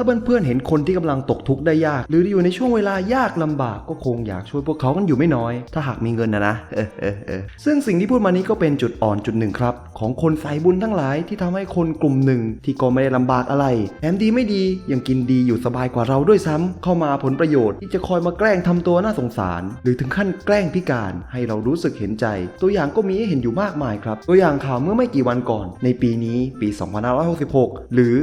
ถ้าเพื่อนๆเห็นคนที่กำลังตกทุกข์ได้ยาก หรืออยู่ในช่วงเวลายากลำบากก็คงอยากช่วยพวกเขากันอยู่ไม่น้อย ถ้าหากมีเงินนะนะซึ่งสิ่งที่พูดมานี้ก็เป็นจุดอ่อนจุดหนึ่งครับ ของคนสายบุญทั้งหลายที่ทำให้คนกลุ่มหนึ่งที่ก็ไม่ได้ลำบากอะไรแถมดีไม่ดียังกินดีอยู่สบายกว่าเราด้วยซ้ำเข้ามาผลประโยชน์ที่จะคอยมาแกล้งทำตัวน่าสงสาร หรือถึงขั้นแกล้งพิการให้เรารู้สึกเห็นใจ ตัวอย่างก็มีให้เห็นอยู่มากมายครับ ตัวอย่างข่าวเมื่อไม่กี่วันก่อน ในปีนี้ปี 2566 หรือ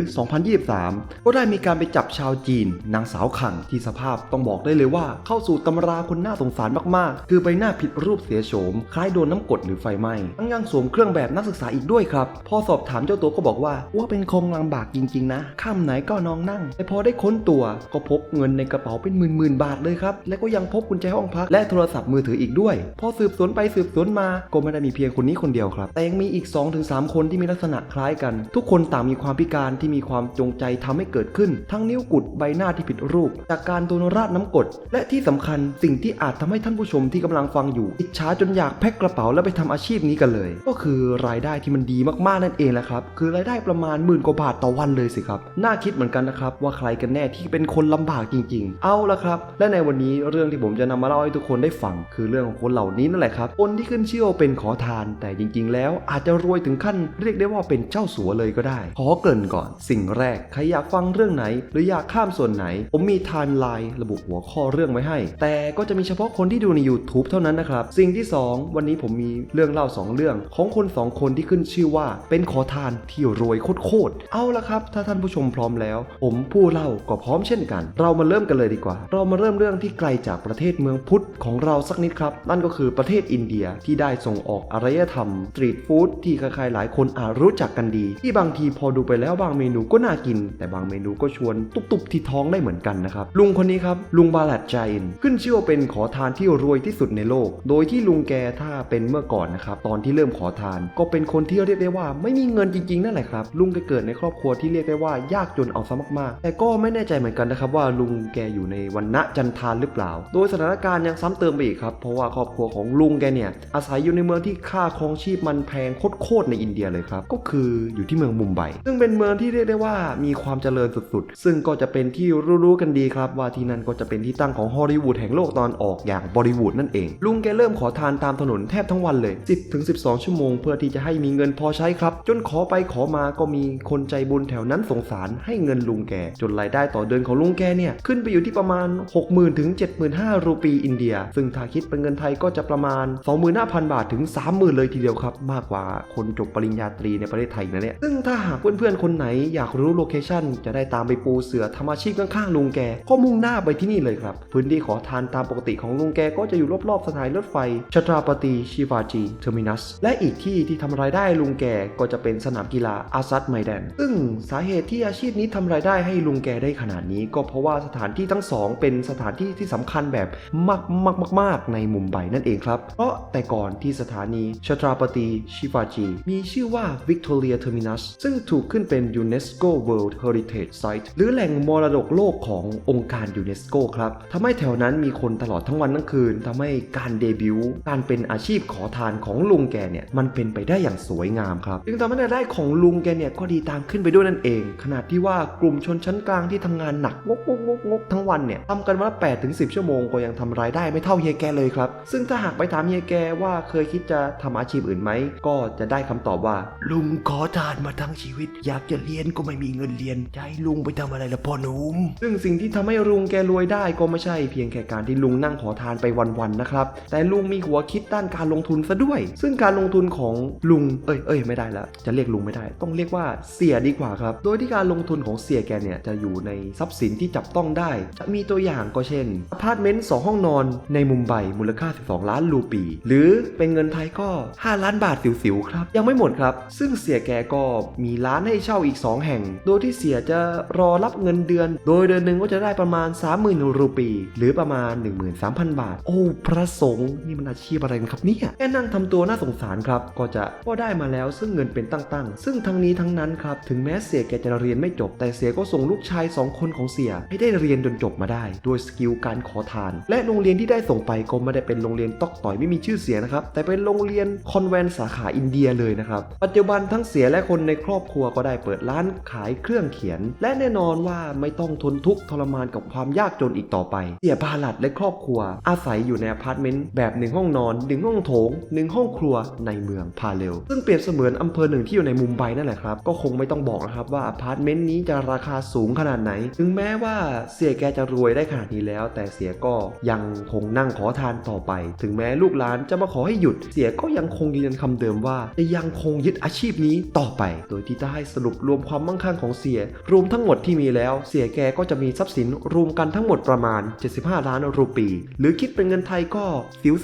2023 ก็ได้มีการไปจับชาวจีน นางสาวขังที่สภาพต้องบอกได้เลยว่า เข้าสู่ตำราคนน่าสงสารมากๆ คือใบหน้าผิดรูปเสียโฉม คล้ายโดนน้ำกดหรือไฟไหม้ทั้งยังสวมเครื่องแบบนักศึกษาอีกด้วยครับ พอสอบถามเจ้าตัวก็บอกว่าว่าเป็นคงลำบากจริง ๆ นะข้ามไหนก็นองนั่ง แต่พอได้ค้นตัวก็พบเงินในกระเป๋าเป็นหมื่นๆบาทเลยครับ และก็ยังพบกุญแจห้องพักและโทรศัพท์มือถืออีกด้วย พอสืบสวนไปสืบสวนมา ก็ไม่ได้มีเพียงคนนี้คนเดียวครับ แต่ยังมีอีก 2-3 คนที่มีลักษณะคล้ายกัน ทุกคนต่างมีความพิการที่มีความจงใจทำให้เกิดขึ้นทั้งนิ้วกุดใบหน้าที่ผิดรูป จากการโดนราดน้ำกด และที่สำคัญสิ่งที่อาจทำให้ท่านผู้ชมที่กำลังฟังอยู่ อิจฉาจนอยากแพ็คกระเป๋าแล้วไปทำอาชีพนี้กันเลย ก็คือรายได้ที่มันดีมากๆนั่นเองแหละครับ คือรายได้ประมาณหมื่นกว่าบาทต่อวันเลยสิครับ น่าคิดเหมือนกันนะครับว่าใครกันแน่ที่เป็นคนลำบากจริง ๆ เอาละครับ และในวันนี้เรื่องที่ผมจะนำมาเล่าให้ทุกคนได้ฟัง คือเรื่องของคนเหล่านี้นั่นแหละครับ คนที่ขึ้นชื่อว่าเป็นขอทาน แต่จริง ๆ แล้วอาจจะรวยถึงขั้นเรียกได้ว่าเป็นเจ้าสัวเลยก็ได้ ขอเกริ่นก่อน สิ่งแรกใครอยากฟังเรื่องไหนหรืออยากข้ามส่วนไหน ผมมีไทม์ไลน์ระบุหัวข้อเรื่องไว้ให้ แต่ก็จะมีเฉพาะคนที่ดูใน YouTube เท่านั้นนะครับ สิ่งที่ 2 วันนี้ผมมีเรื่องเล่า 2 เรื่อง ของคน 2 คนที่ขึ้นชื่อว่า เป็นขอทานที่รวยโคตรๆเอาละครับ ถ้าท่านผู้ชมพร้อมแล้ว ผมผู้เล่าก็พร้อมเช่นกัน เรามาเริ่มกันเลยดีกว่า เรามาเริ่มเรื่องที่ไกลจากประเทศเมืองพุทธของเราสักนิดครับ นั่นก็คือประเทศอินเดียที่ได้ส่งออกอารยธรรมสตรีทฟู้ดที่ใครๆหลายคนอาจรู้จักกันดี ที่บางทีพอดูไปแล้วบางเมนูก็น่ากิน แต่บางเมนูก็ชวนตุบๆที่ท้องได้เหมือนกันนะครับลุงคนนี้ครับลุงบาลัดใจนขึ้นชื่อว่าเป็นขอทานที่รวยที่สุดในโลก โดยที่ลุงแกถ้าเป็นเมื่อก่อนนะครับตอนที่เริ่มขอทาน ก็เป็นคนที่เรียกได้ว่าไม่มีเงินจริงๆนั่นแหละครับลุงแกเกิดในครอบครัวที่เรียกได้ว่ายากจนเอาซะมากๆ แต่ก็ไม่แน่ใจเหมือนกันนะครับว่าลุงแกอยู่ในวันณะจันทานหรือเปล่า โดยสถานการณ์ยังซ้ำเติมไปอีกครับเพราะว่าครอบครัวของลุงแกเนี่ยอาศัยอยู่ในเมืองที่ค่าครองชีพมันแพงโคตรๆในอินเดียเลยครับก็คืออยู่ที่เมืองมุมไบซึ่งเป็นเมืองที่เรียกได้ว่ามีความเจริญสุดๆซึ่งก็จะเป็นที่รู้ๆกันดีครับว่าที่นั่นก็จะเป็นที่ตั้งของฮอลลีวูดแห่งโลกตอนออกอย่างบอลิวูดนั่นเอง ลุงแกเริ่มขอทานตามถนนแทบทั้งวันเลย 10ถึง12 ชั่วโมง เพื่อที่จะให้มีเงินพอใช้ครับ จนขอไปขอมาก็มีคนใจบุญแถวนั้นสงสารให้เงินลุงแก จนรายได้ต่อเดือนของลุงแกเนี่ย ขึ้นไปอยู่ที่ประมาณ 60,000ถึง75,000รูปีอินเดีย ซึ่งถ้าคิดเป็นเงินไทยก็จะประมาณ 25,000 บาทถึง 30,000 เลยทีเดียวครับ มากกว่าคนจบปริญญาตรีในประเทศไทยนะเนี่ยซึ่งถ้าหากเพื่อนๆคนไหนอยากรู้โลเคชั่นจะได้ตามไปปูเสือทำอาชีพข้างๆลุงแก ก็มุ่งหน้าไปที่นี่เลยครับ พื้นที่ขอทานตามปกติของลุงแกก็จะอยู่รอบๆสถานีรถไฟชตราปตีชิวาจีเทอร์มินัส และอีกที่ที่ทำรายได้ลุงแกก็จะเป็นสนามกีฬาอาซัดไมแดน ซึ่งสาเหตุที่อาชีพนี้ทำรายได้ให้ลุงแกได้ขนาดนี้ ก็เพราะว่าสถานที่ทั้งสองเป็นสถานที่ที่สำคัญแบบมากมากมากๆในมุมไบนั่นเองครับ เพราะแต่ก่อนที่สถานีชตราปตีชิวาจีมีชื่อว่า Victoria Terminus ซึ่งถูกขึ้นเป็น UNESCO World Heritage Site หรือแหล่งมรดกโลกขององค์การยูเนสโกครับทำให้แถวนั้นมีคนตลอดทั้งวันทั้งคืนทำให้การเดบิวต์การเป็นอาชีพขอทานของลุงแกเนี่ยมันเป็นไปได้อย่างสวยงามครับจึงทำให้รายได้ของลุงแกเนี่ยก็ดีตามขึ้นไปด้วยนั่นเอง ขนาดที่ว่ากลุ่มชนชั้นกลางที่ทำงานหนักงกงกงกงกทั้งวันเนี่ยทำกันวันละ8ถึง10ชั่วโมงก็ยังทำรายได้ไม่เท่าเฮียแกเลยครับ ซึ่งถ้าหากไปถามเฮียแกว่าเคยคิดจะทำอาชีพอื่นไหม ก็จะได้คำตอบว่า ลุงขอทานมาทั้งชีวิต อยากจะเรียนก็ไม่มีเงินเรียนจะให้ลุงไปทำอะไรละพ่อหนุ่มซึ่งสิ่งที่ทำให้ลุงแกรวยได้ก็ไม่ใช่เพียงแค่การที่ลุงนั่งขอทานไปวันๆนะครับ แต่ลุงมีหัวคิดด้านการลงทุนซะด้วย ซึ่งการลงทุนของลุงเอ้ยเอ้ยไม่ได้ละจะเรียกลุงไม่ได้ ต้องเรียกว่าเสียดีกว่าครับ โดยที่การลงทุนของเสียแกเนี่ยจะอยู่ในทรัพย์สินที่จับต้องได้ จะมีตัวอย่างก็เช่นอพาร์ตเมนต์2ห้องนอนในมุมไบมูลค่า 12 ล้านรูปี หรือเป็นเงินไทยก็ 5 ล้านบาทสิวๆครับ ยังไม่หมดครับ ซึ่งเสียแกก็มีร้านให้เช่าอีก 2 แห่ง โดยที่เสียจะรอรับเงินเดือน โดยเดือนหนึ่งก็จะได้ประมาณ 30,000 รูปี หรือประมาณ 13,000 บาท โอ้ พระสงฆ์นี่มันอาชีพอะไรกันครับเนี่ยแค่นั่งทำตัวน่าสงสารครับ ก็จะก็ได้มาแล้วซึ่งเงินเป็นตั้งๆ ซึ่งทั้งนี้ทั้งนั้นครับ ถึงแม้เสียแกจะเรียนไม่จบ แต่เสียก็ส่งลูกชาย 2 คนของเสียให้ได้เรียนจนจบมาได้ด้วยสกิลการขอทาน และโรงเรียนที่ได้ส่งไปก็ไม่ได้เป็นโรงเรียนตอกต่อยไม่มีชื่อเสียงนะครับ แต่เป็นโรงเรียนคอนแวนสาขาอินเดียเลยนะครับ ปัจจุบันทั้งเสียและคนในครอบครัวก็ได้เปิดร้านขายเครื่องเขียน และในน่นอนว่าไม่ต้องทนทุกข์ทรมานกับความยากจนอีกต่อไป เสียบาลัดและครอบครัว อาศัยอยู่ในอพาร์ตเมนต์แบบหนึ่งห้องนอนหนึ่งห้องโถงหนึ่งห้องครัวในเมืองพาเลวซึ่งเปรียบเสมือนอำเภอหนึ่งที่อยู่ในมุมไบนั่นแหละครับก็คงไม่ต้องบอกนะครับว่าอพาร์ตเมนต์นี้จะราคาสูงขนาดไหน ถึงแม้ว่าเสียแกจะรวยได้ขนาดนี้แล้ว แต่เสียก็ยังคงนั่งขอทานต่อไป ถึงแม้ลูกหลานจะมาขอให้หยุด เสียก็ยังคงยืนยันคำเดิมว่าจะยังคงยึดอาชีพนี้ต่อไป โดยที่จะให้สรุปรวมความมั่งคั่งของเสียรวมทั้งหมดที่มีแล้ว เสียแกก็จะมีทรัพย์สินรวมกันทั้งหมดประมาณ 75 ล้านรูปี หรือคิดเป็นเงินไทยก็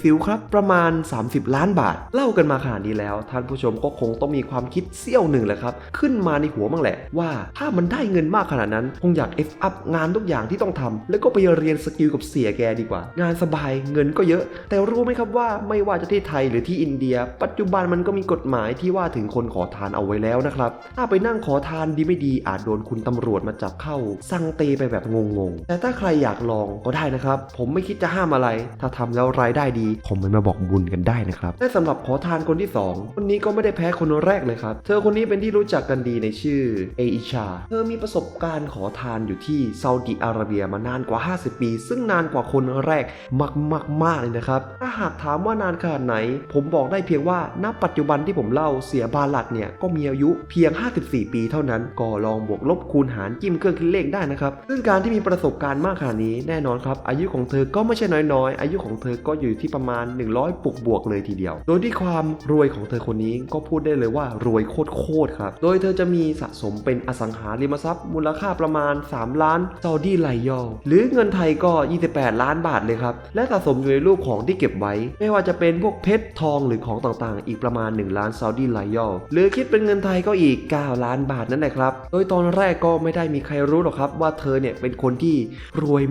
สิวๆครับ ประมาณ 30 ล้านบาท เล่ากันมาขนาดนี้แล้ว ท่านผู้ชมก็คงต้องมีความคิดเสี้ยวหนึ่งแหละครับ ขึ้นมาในหัวบ้างแหละ ว่าถ้ามันได้เงินมากขนาดนั้น คงอยาก F up งานทุกอย่างที่ต้องทำแล้วก็ไปเรียนสกิลกับเสียแกดีกว่า งานสบายเงินก็เยอะ แต่รู้ไหมครับว่าไม่ว่าจะที่ไทยหรือที่อินเดีย ปัจจุบันมันก็มีกฎหมายที่ว่าถึงคนขอทานเอาไว้แล้วนะครับถ้าไปนั่งขอทานดีไม่ดีอาจโดนคุณตำรวจมาจับเข้าสั่งเตไปแบบงงๆ แต่ถ้าใครอยากลองก็ได้นะครับ ผมไม่คิดจะห้ามอะไร ถ้าทำแล้วรายได้ดี ผมมันมาบอกบุญกันได้นะครับและสำหรับขอทานคนที่สองคนนี้ก็ไม่ได้แพ้คนแรกเลยครับ เธอคนนี้เป็นที่รู้จักกันดีในชื่อเออิชา เธอมีประสบการณ์ขอทานอยู่ที่ซาอุดิอาระเบียมานานกว่า 50 ปี ซึ่งนานกว่าคนแรกมากๆมากๆเลยนะครับ ถ้าหากถามว่านานขนาดไหน ผมบอกได้เพียงว่าณปัจจุบันที่ผมเล่าเสียบาลัดเนี่ยก็มีอายุเพียง 54 ปีเท่านั้น ก็ลองบวกลบคูณหารจิ้มเครื่องคิดเลขได้นะครับ ซึ่งการที่มีประสบการณ์มากขนาดนี้แน่นอนครับ อายุของเธอก็ไม่ใช่น้อยๆ อายุของเธอก็อยู่ที่ประมาณ 100ปุกบวกเลยทีเดียว โดยที่ความรวยของเธอคนนี้ก็พูดได้เลยว่ารวยโคตรๆครับ โดยเธอจะมีสะสมเป็นอสังหาริมทรัพย์ มูลค่าประมาณ 3 ล้านซาอุดีไลยอลหรือเงินไทยก็ 28 ล้านบาทเลยครับ และสะสมอยู่ในรูปของที่เก็บไว้ ไม่ว่าจะเป็นพวกเพชรทองหรือของต่างๆ อีกประมาณ 1 ล้านซาอุดีไลยอลหรือคิดเป็นเงินไทยก็อีก 9 ล้านบาทนั่นแหละครับ โดยตอนแรกก็ไม่ได้มีใครรู้หรอกครับว่าเธอเนี่ยเป็นคนที่รวย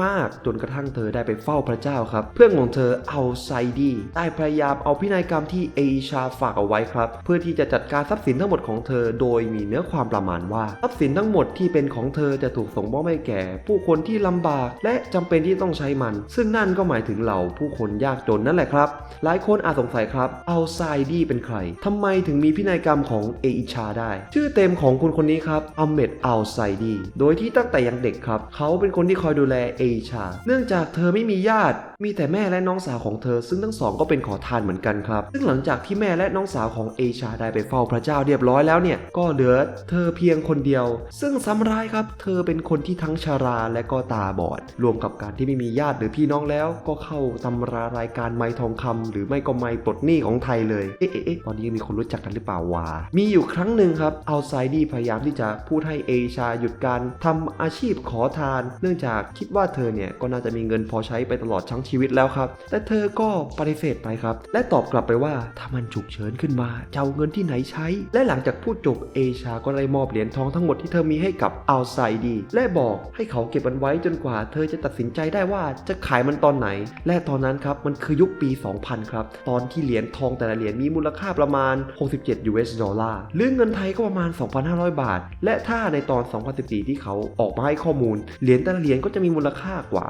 มากๆ จนกระทั่งเธอได้ไปเฝ้าพระเจ้าครับ เพื่อนของเธอเอาไซดีได้พยายามเอาพินัยกรรมที่เอชาฝากเอาไว้ครับ เพื่อที่จะจัดการทรัพย์สินทั้งหมดของเธอ โดยมีเนื้อความประมาณว่าทรัพย์สินทั้งหมดที่เป็นของเธอจะถูกส่งมอบให้แก่ ผู้คนที่ลำบากและจำเป็นที่ต้องใช้มัน ซึ่งนั่นก็หมายถึงเหล่าผู้คนยากจนนั่นแหละครับ หลายคนอาจสงสัยครับเอาไซดีเป็นใครทำไมถึงมีพินัยกรรมของเอชาได้ ชื่อเต็มของคนคนนี้ครับอัมเมดอัลไซดี โดยที่ตั้งแต่ยังเด็กครับ เขาเป็นคนที่คอยดูแลเอชา เนื่องจากเธอไม่มีญาติ มีแต่แม่และน้องสาวของเธอซึ่งทั้งสองก็เป็นขอทานเหมือนกันครับ ซึ่งหลังจากที่แม่และน้องสาวของเอชาได้ไปเฝ้าพระเจ้าเรียบร้อยแล้วเนี่ย ก็เหลือเธอเพียงคนเดียว ซึ่งซ้ำร้ายครับ เธอเป็นคนที่ทั้งชาราและก็ตาบอด รวมกับการที่ไม่มีญาติหรือพี่น้องแล้ว ก็เข้าตำรารายการไม้ทองคำหรือไม่ก็ไม้ปลดหนี้ของไทยเลย เอ๊ะเอ๊ะตอนนี้มีคนรู้จักกันหรือเปล่าวะ มีอยู่ครั้งหนึ่งครับ เอาไซดี้พยายามที่จะพูดให้เอชาหยุดการทำอาชีพขอทาน เนื่องจากคิดว่าเธอเนี่ยก็น่าจะมีเงินพอใช้ไปตลอดทั้งชีวิตแล้วครับ แต่เธอก็ปฏิเสธไปครับ และตอบกลับไปว่าถ้ามันฉุกเฉินขึ้นมาจะเอาเงินที่ไหนใช้ และหลังจากพูดจบเอชาก็ได้มอบเหรียญทองทั้งหมดที่เธอมีให้กับอัลไซดี และบอกให้เขาเก็บมันไว้จนกว่า เธอจะตัดสินใจได้ว่าจะขายมันตอนไหน และตอนนั้นครับมันคือยุคปี 2000 ครับ ตอนที่เหรียญทองแต่ละเหรียญมีมูลค่าประมาณ 67 US ดอลลาร์หรือเงินไทยก็ประมาณ 2,500 บาท และถ้าในตอน 2014 ที่เขาออกมาให้ข้อมูลเหรียญแต่ละเหรียญก็จะมีมูลค่ากว่า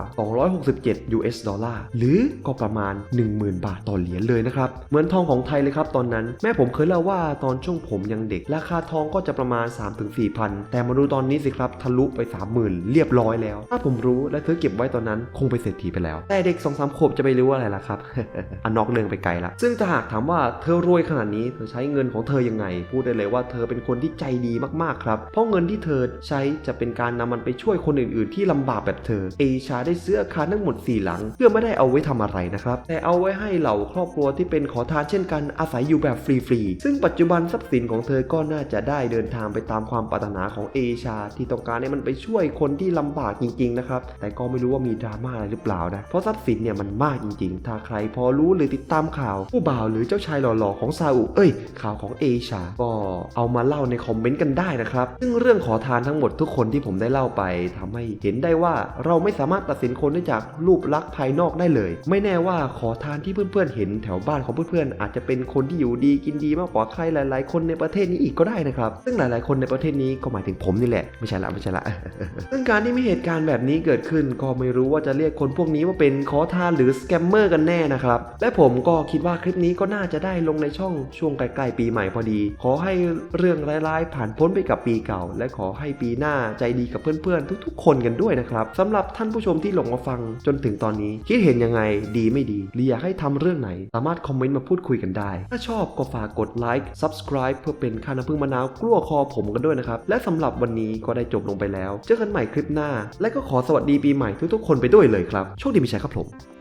267 US ดอลลาร์หรือก็ประมาณ 10,000 บาทต่อเหรียญเลยนะครับ เหมือนทองของไทยเลยครับตอนนั้น แม่ผมเคยเล่าว่าตอนช่วงผมยังเด็ก ราคาทองก็จะประมาณ 3-4พัน แต่มาดูตอนนี้สิครับทะลุไป 30,000 เรียบร้อยแล้ว ถ้าผมรู้และซื้อเก็บไว้ตอนนั้นคงไปเศรษฐีไปแล้ว แต่เด็ก2-3สามขวบจะไปรู้อะไรล่ะครับอันนอกเรื่องไปไกลละซึ่งถ้าหากถามว่าเธอรวยขนาดนี้เธอใช้เงินของเธอยังไง พูดได้เลยว่าเธอเป็นคนที่ใจดีมากๆครับ เพราะเงินที่เธอใช้จะเป็นการนำมันไปช่วยคนอื่นๆ ที่ลำบากแบบเธอ เอชาได้ซื้ออาคารทั้งหมด 4 หลังเพื่อไม่ไม่ได้เอาไว้ทำอะไรนะครับ แต่เอาไว้ให้เหล่าครอบครัวที่เป็นขอทานเช่นกันอาศัยอยู่แบบฟรีๆ ซึ่งปัจจุบันทรัพย์สินของเธอก็น่าจะได้เดินทางไปตามความปรารถนาของเอชา ที่ต้องการให้มันไปช่วยคนที่ลำบากจริงๆนะครับ แต่ก็ไม่รู้ว่ามีดราม่าอะไรหรือเปล่านะ เพราะทรัพย์สินเนี่ยมันมากจริงๆ ถ้าใครพอรู้หรือติดตามข่าว ผู้บ่าวหรือเจ้าชายหล่อๆของซาอุเอ้ย ข่าวของเอชา ก็เอามาเล่าในคอมเมนต์กันได้นะครับ ซึ่งเรื่องขอทานทั้งหมดทุกคนที่ผมได้เล่าไปทำให้เห็นได้ว่าเราไม่สามารถตัดสินคนได้จากรูปลักษณ์ภายนอกอกได้เลย ไม่แน่ว่าขอทานที่เพื่อนๆเห็นแถวบ้านของเพื่อนๆอาจจะเป็นคนที่อยู่ดีกินดีมากกว่าใครหลาย ๆ คนในประเทศนี้อีกก็ได้นะครับ ซึ่งหลาย ๆ คนในประเทศนี้ก็หมายถึงผมนี่แหละ ไม่ใช่ละไม่ใช่ละ ซึ่งการที่มีเหตุการณ์แบบนี้เกิดขึ้น ก็ไม่รู้ว่าจะเรียกคนพวกนี้ว่าเป็นขอทานหรือสแกมเมอร์กันแน่นะครับ และผมก็คิดว่าคลิปนี้ก็น่าจะได้ลงในช่องช่วงใกล้ๆปีใหม่พอดี ขอให้เรื่องร้ายๆ ผ่านพ้นไปกับปีเก่า และขอให้ปีหน้าใจดีกับเพื่อนๆ ทุก ๆ คนกันด้วยนะครับสำหรับท่านผู้ชมที่หลงมาฟังจนถึงตอนนี้คิดเห็นยังไงดีไม่ดีหรืออยากให้ทำเรื่องไหน สามารถคอมเมนต์มาพูดคุยกันได้ ถ้าชอบก็ฝากกดไลค์ subscribe เพื่อเป็นค่าน้ำพึ่งมะนาวกลัวคอผมกันด้วยนะครับ และสำหรับวันนี้ก็ได้จบลงไปแล้ว เจอกันใหม่คลิปหน้า และก็ขอสวัสดีปีใหม่ทุกๆคนไปด้วยเลยครับ โชคดีมีชัยครับผม